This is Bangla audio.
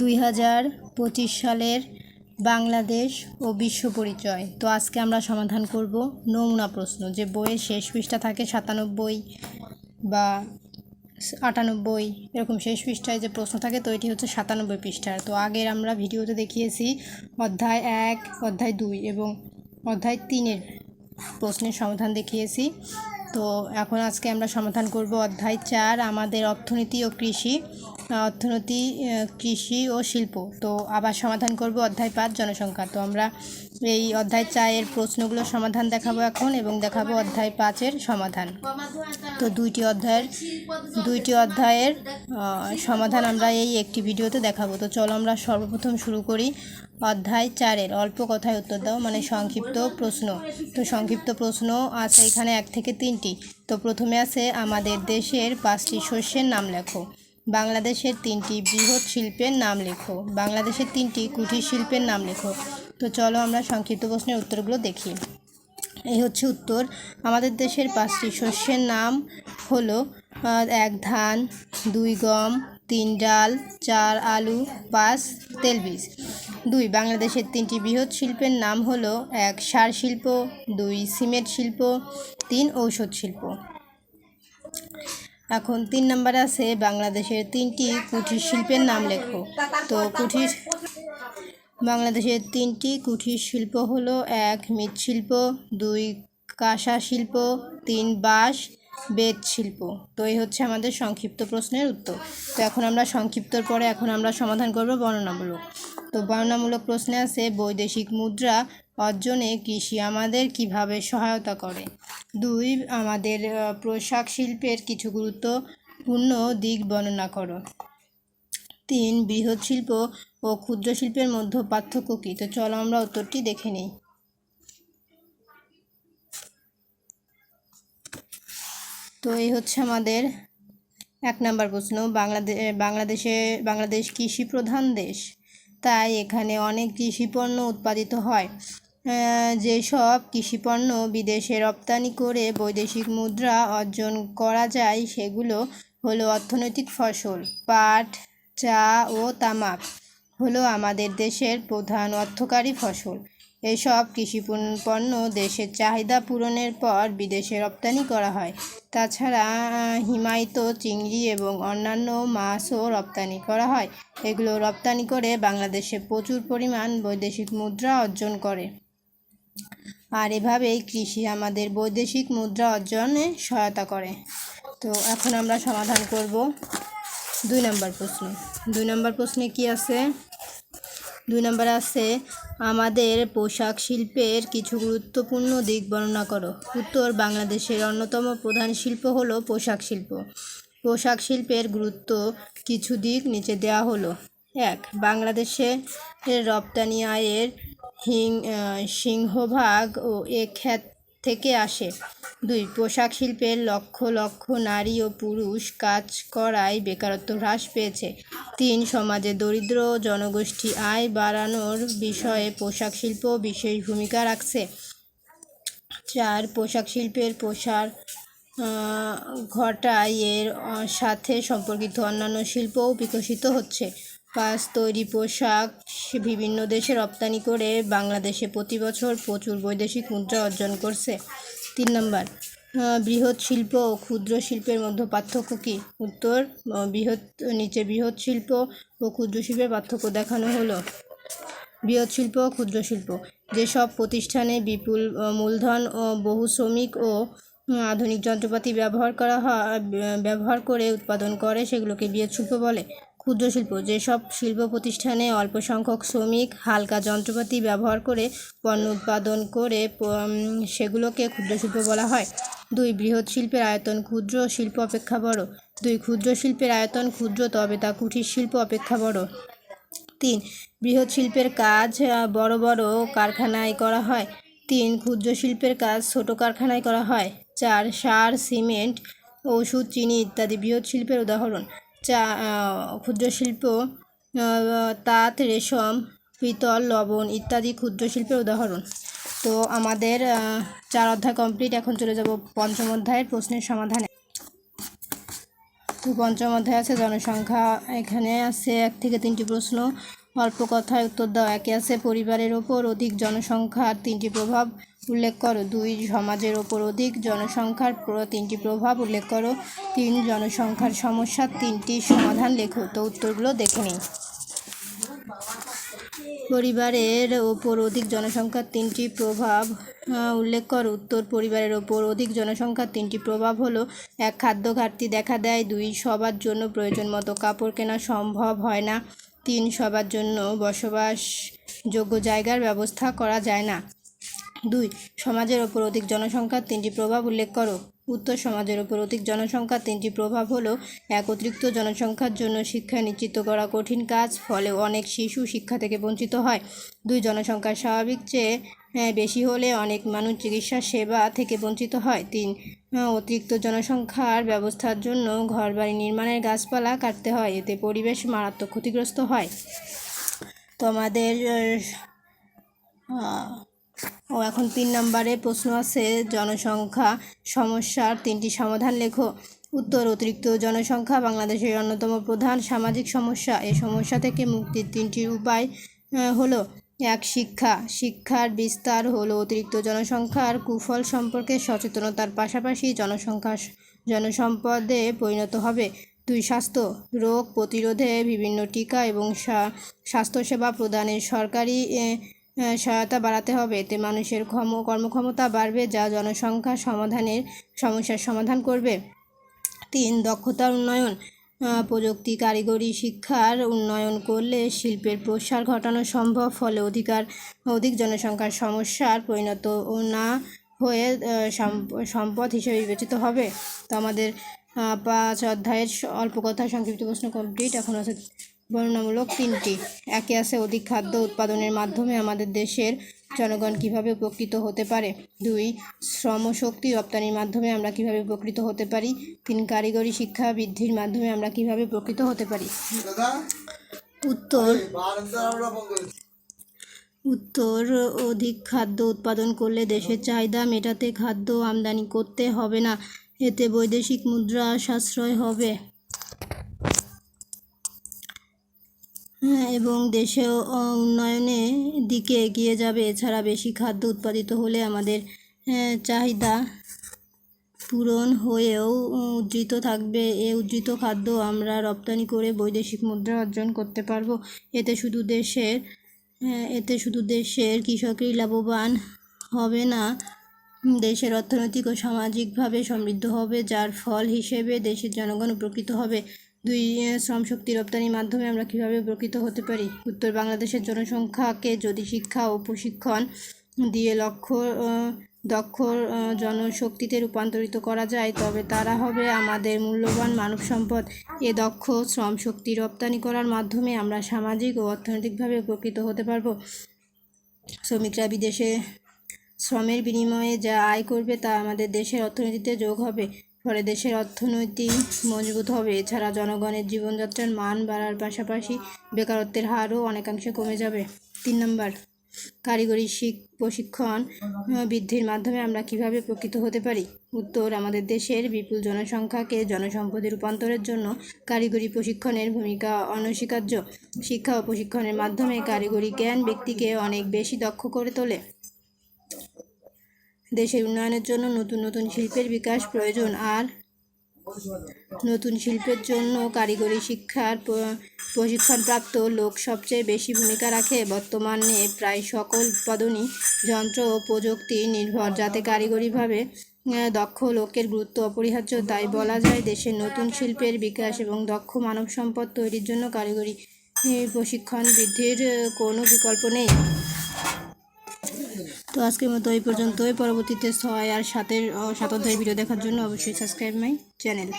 দুই হাজার পঁচিশ সালের বাংলাদেশ ও বিশ্ব পরিচয়। তো আজকে আমরা সমাধান করব নমুনা প্রশ্ন। যে বইয়ের শেষ পৃষ্ঠা থাকে সাতানব্বই বা আটানব্বই, এরকম শেষ পৃষ্ঠায় যে প্রশ্ন থাকে, তো এটি হচ্ছে সাতানব্বই পৃষ্ঠার। তো আগের আমরা ভিডিওতে দেখিয়েছি অধ্যায় এক, অধ্যায় দুই এবং অধ্যায় তিনের প্রশ্নের সমাধান দেখিয়েছি। তো এখন আজকে আমরা সমাধান করব অধ্যায় চার, আমাদের অর্থনীতি ও কৃষি। অর্থনীতি কৃষি ও শিল্প। তো আবার সমাধান করব অধ্যায় পাঁচ, জনসংখ্যা। তো আমরা এই অধ্যায় চায়ের প্রশ্নগুলোর সমাধান দেখাবো এখন এবং দেখাবো অধ্যায় পাঁচের সমাধান। তো দুইটি অধ্যায়ের দুইটি অধ্যায়ের সমাধান আমরা এই একটি ভিডিওতে দেখাবো। তো চলো আমরা সর্বপ্রথম শুরু করি অধ্যায় চারের। অল্প কথায় উত্তর দাও মানে সংক্ষিপ্ত প্রশ্ন। তো সংক্ষিপ্ত প্রশ্ন আছে এখানে এক থেকে তিনটি। তো প্রথমে আছে, আমাদের দেশের পাঁচটি শস্যের নাম লেখো। বাংলাদেশের তিনটি বৃহৎ শিল্পের নাম লেখো। বাংলাদেশের তিনটি কুটির শিল্পের নাম লেখো। তো চলো আমরা সংক্ষিপ্ত প্রশ্নের উত্তরগুলো দেখি। এই হচ্ছে উত্তর। আমাদের দেশের পাঁচটি শস্যের নাম হলো এক ধান, দুই গম, তিন ডাল, চার আলু, পাঁচ তেলবীজ দুই, বাংলাদেশের তিনটি বৃহৎ শিল্পের নাম হলো, এক সার শিল্প, দুই সিমেন্ট শিল্প, তিন ঔষধ শিল্প। এখন তিন নম্বরে আছে বাংলাদেশের তিনটি কুটির শিল্পের নাম লেখো। তো কুটির বাংলাদেশের তিনটি কুটির শিল্প হলো এক মৃৎশিল্প দুই, কাঁসা শিল্প, তিন, বাঁশ বেদ শিল্প। তো এই হচ্ছে আমাদের সংক্ষিপ্ত প্রশ্নের উত্তর। তো এখন আমরা সংক্ষিপ্তর পরে এখন আমরা সমাধান করব বর্ণনামূলক। তো বর্ণনামূলক প্রশ্নে আছে, বৈদেশিক মুদ্রা অর্জনে কৃষি আমাদের কীভাবে সহায়তা করে? দুই, আমাদের পোশাক শিল্পের কিছু গুরুত্বপূর্ণ দিক বর্ণনা করো। তিন, বৃহৎ শিল্প ও ক্ষুদ্র শিল্পের মধ্যে পার্থক্য কী? তো চলো আমরা উত্তরটি দেখে নিই। তো এই হচ্ছে আমাদের এক নম্বর প্রশ্ন। বাংলাদেশ বাংলাদেশে, বাংলাদেশ কৃষি প্রধান দেশ। তাই এখানে অনেক কৃষিপণ্য উৎপাদিত হয়। যেসব কৃষিপণ্য বিদেশে রপ্তানি করে বৈদেশিক মুদ্রা অর্জন করা যায়, সেগুলো হলো অর্থনৈতিক ফসল, পাট, চা ও তামাক, হলো আমাদের দেশের প্রধান অর্থকারী ফসল। এসব কৃষি পণ্য দেশের চাহিদা পূরণের পর বিদেশে রপ্তানি করা হয়। তাছাড়া হিমায়িত চিংড়ি এবং অন্যান্য মাছও রপ্তানি করা হয়। এগুলো রপ্তানি করে বাংলাদেশে প্রচুর পরিমাণ বৈদেশিক মুদ্রা অর্জন করে। আর এভাবেই কৃষি আমাদের বৈদেশিক মুদ্রা অর্জনে সহায়তা করে। তো এখন আমরা সমাধান করব দুই নম্বর প্রশ্ন। দুই নম্বর প্রশ্নে কি আছে? দুই নম্বর আছে, আমাদের পোশাক শিল্পের কিছু গুরুত্বপূর্ণ দিক বর্ণনা করো। উত্তর, বাংলাদেশের অন্যতম প্রধান শিল্প হলো পোশাক শিল্প। পোশাক শিল্পের গুরুত্ব কিছু দিক নিচে দেওয়া হলো। এক বাংলাদেশে রপ্তানি আয়ের হিং সিংহভাগ ও এ ক্ষেত থেকে আসে। দুই, পোশাক শিল্পের লক্ষ লক্ষ নারী ও পুরুষ কাজ করায় বেকারত্ব হ্রাস পেয়েছে। তিন, সমাজে দরিদ্র জনগোষ্ঠী আয় বাড়ানোর বিষয়ে পোশাক শিল্প বিশেষ ভূমিকা রাখছে। চার, পোশাক শিল্পের প্রসার ঘটায় এর সাথে সম্পর্কিত অন্যান্য শিল্পও বিকশিত হচ্ছে। পাঁচ তৈরি পোশাক বিভিন্ন দেশে রপ্তানি করে বাংলাদেশে প্রতি বছর প্রচুর বৈদেশিক মুদ্রা অর্জন করছে। তিন নম্বর বৃহৎ শিল্প ও ক্ষুদ্র শিল্পের মধ্যে পার্থক্য কী? উত্তর বৃহৎ, নিচে বৃহৎ শিল্প ও ক্ষুদ্র শিল্পের পার্থক্য দেখানো হলো। বৃহৎ শিল্প ও ক্ষুদ্র শিল্প, যেসব প্রতিষ্ঠানে বিপুল মূলধন ও বহু শ্রমিক ও আধুনিক যন্ত্রপাতি ব্যবহার করা হয়, ব্যবহার করে উৎপাদন করে, সেগুলোকে বৃহৎ শিল্প বলে। ক্ষুদ্র শিল্প যেসব শিল্প প্রতিষ্ঠানে অল্প সংখ্যক শ্রমিক হালকা যন্ত্রপাতি ব্যবহার করে পণ্য উৎপাদন করে সেগুলোকে ক্ষুদ্র শিল্প বলা হয়। দুই, বৃহৎ শিল্পের আয়তন ক্ষুদ্র, শিল্প অপেক্ষা বড়। দুই, ক্ষুদ্র শিল্পের আয়তন ক্ষুদ্র, তবে তা কুটির শিল্প অপেক্ষা বড়। তিন, বৃহৎ শিল্পের কাজ বড় বড় কারখানায় করা হয়। তিন, ক্ষুদ্র শিল্পের কাজ ছোট কারখানায় করা হয়। চার, সার, সিমেন্ট, ওষুধ, চিনি ইত্যাদি বৃহৎ শিল্পের উদাহরণ। চা আহ, ক্ষুদ্র শিল্প তাঁত রেশম পিতল লবণ ইত্যাদি ক্ষুদ্র শিল্পের উদাহরণ। তো আমাদের চার অধ্যায় কমপ্লিট এখন চলে যাব পঞ্চম অধ্যায়ের প্রশ্নের সমাধানে। তো পঞ্চম অধ্যায় আছে জনসংখ্যা। এখানে আছে এক থেকে তিনটি প্রশ্ন। অল্প কথায় উত্তর দাও একে আছে। পরিবারের ওপর অধিক জনসংখ্যার তিনটি প্রভাব উল্লেখ করো। দুই, সমাজের ওপর অধিক জনসংখ্যার তিনটি প্রভাব উল্লেখ করো। তিন, জনসংখ্যার সমস্যার তিনটি, সমাধান লেখো। তো উত্তরগুলো দেখে নিই। পরিবারের ওপর অধিক জনসংখ্যার তিনটি প্রভাব উল্লেখ কর। উত্তর, পরিবারের ওপর অধিক জনসংখ্যার তিনটি প্রভাব হলো, এক, খাদ্য ঘাটতি দেখা দেয়। দুই, সবার জন্য প্রয়োজন মতো কাপড় কেনা সম্ভব হয় না। তিন সবার জন্য বসবাসযোগ্য জায়গার ব্যবস্থা করা যায় না। দুই সমাজের ওপর অধিক জনসংখ্যার তিনটি প্রভাব উল্লেখ করো। উত্তর সমাজের ওপর অধিক জনসংখ্যার তিনটি প্রভাব হলো এক অতিরিক্ত জনসংখ্যার জন্য শিক্ষা নিশ্চিত করা কঠিন কাজ ফলে অনেক শিশু শিক্ষা থেকে বঞ্চিত হয়। দুই জনসংখ্যার স্বাভাবিক চেয়ে আহ, বেশি হলে অনেক মানুষ চিকিৎসা সেবা থেকে বঞ্চিত হয়। তিন অতিরিক্ত জনসংখ্যার ব্যবস্থার জন্য ঘরবাড়ি নির্মাণের গাছপালা কাটতে হয়। এতে পরিবেশ মারাত্মক ক্ষতিগ্রস্ত হয়। তো আমাদের ও এখন তিন নম্বরে প্রশ্ন আছে, জনসংখ্যা সমস্যার তিনটি সমাধান লেখো। উত্তর, অতিরিক্ত জনসংখ্যা বাংলাদেশের অন্যতম প্রধান সামাজিক সমস্যা। এই সমস্যা থেকে মুক্তির তিনটি উপায় হলো এক শিক্ষা। শিক্ষার বিস্তার হলো অতিরিক্ত জনসংখ্যার কুফল সম্পর্কে সচেতনতার পাশাপাশি জনসংখ্যা জনসম্পদে পরিণত হবে। দুই, স্বাস্থ্য। রোগ প্রতিরোধে বিভিন্ন টিকা এবং স্বা- স্বাস্থ্যসেবা প্রদানে সরকারি সহায়তা বাড়াতে হবে। এতে মানুষের ক্ষম কর্মক্ষমতা বাড়বে, যা জনসংখ্যা সমাধানের সমস্যার সমাধান করবে। তিন, দক্ষতার উন্নয়ন। প্রযুক্তি, কারিগরি, শিক্ষার উন্নয়ন করলে শিল্পের প্রসার ঘটানো সম্ভব, ফলে অধিকার, অধিক জনসংখ্যার সমস্যার পরিণত না হয়ে সম্পদ হিসেবে বিবেচিত হবে। তো আমাদের পাঁচ অধ্যায়ের অল্প কথা সংক্ষিপ্ত প্রশ্ন কমপ্লিট এখন আছে বর্ণনামূলক তিনটি। একে আছে অধিক খাদ্য উৎপাদনের মাধ্যমে আমাদের দেশের জনগণ কীভাবে উপকৃত হতে পারে। দুই শ্রমশক্তি রপ্তানির মাধ্যমে আমরা কীভাবে উপকৃত হতে পারি। তিন, কারিগরি শিক্ষা বৃদ্ধির মাধ্যমে আমরা কীভাবে উপকৃত হতে পারি। উত্তর উত্তর, অধিক খাদ্য উৎপাদন করলে দেশের চাহিদা মেটাতে খাদ্য আমদানি করতে হবে না। এতে বৈদেশিক মুদ্রা সাশ্রয় হবে। এবং দেশেও আহ, উন্নয়নের দিকে এগিয়ে যাবে। এছাড়া বেশি খাদ্য উৎপাদিত হলে আমাদের চাহিদা পূরণ হয়েও উজ্জিত থাকবে। এ উজ্জিত খাদ্য আমরা রপ্তানি করে বৈদেশিক মুদ্রা অর্জন করতে পারব। এতে শুধু দেশের এতে শুধু দেশের কৃষকই লাভবান হবে না দেশের অর্থনৈতিক ও সামাজিকভাবে সমৃদ্ধ হবে যার ফল হিসেবে দেশের জনগণ উপকৃত হবে। দুই শ্রমশক্তি রপ্তানির মাধ্যমে আমরা কীভাবে উপকৃত হতে পারি? উত্তর, বাংলাদেশের জনসংখ্যাকে যদি শিক্ষা ও প্রশিক্ষণ দিয়ে লক্ষ্য দক্ষ জনশক্তিতে রূপান্তরিত করা যায়, তবে তারা হবে আমাদের মূল্যবান মানব সম্পদ। এ দক্ষ শ্রম শক্তি রপ্তানি করার মাধ্যমে আমরা সামাজিক ও অর্থনৈতিকভাবে উপকৃত হতে পারব। শ্রমিকরা বিদেশে শ্রমের বিনিময়ে যা আয় করবে তা আমাদের দেশের অর্থনীতিতে যোগ হবে। ফলে দেশের অর্থনৈতিক মজবুত হবে। এছাড়া জনগণের জীবনযাত্রার মান বাড়ার পাশাপাশি বেকারত্বের হারও অনেকাংশে কমে যাবে। তিন নম্বর, কারিগরি শিক, প্রশিক্ষণ বৃদ্ধির মাধ্যমে আমরা কীভাবে প্রকৃত হতে পারি? উত্তর, আমাদের দেশের বিপুল জনসংখ্যাকে জনসম্পদে রূপান্তরের জন্য কারিগরি প্রশিক্ষণের ভূমিকা অনস্বীকার্য। শিক্ষা ও প্রশিক্ষণের মাধ্যমে কারিগরি জ্ঞান ব্যক্তিকে অনেক বেশি দক্ষ করে তোলে। দেশের উন্নয়নের জন্য নতুন নতুন শিল্পের বিকাশ প্রয়োজন আর নতুন শিল্পের জন্য কারিগরি শিক্ষার প্রশিক্ষণপ্রাপ্ত লোক সবচেয়ে বেশি ভূমিকা রাখে। বর্তমানে প্রায় সকল উৎপাদনই যন্ত্র ও প্রযুক্তি নির্ভর। যাতে কারিগরিভাবে দক্ষ লোকের গুরুত্ব অপরিহার্য, তাই বলা যায় দেশের নতুন শিল্পের বিকাশ এবং দক্ষ মানব সম্পদ তৈরির জন্য কারিগরি প্রশিক্ষণ বৃদ্ধির কোনো বিকল্প নেই। আজকের মতো এই পর্যন্তই। পরবর্তীতে ছয় আর সাতের সাত অধ্যায় ভিডিও দেখার জন্য অবশ্যই সাবস্ক্রাইব মাই চ্যানেল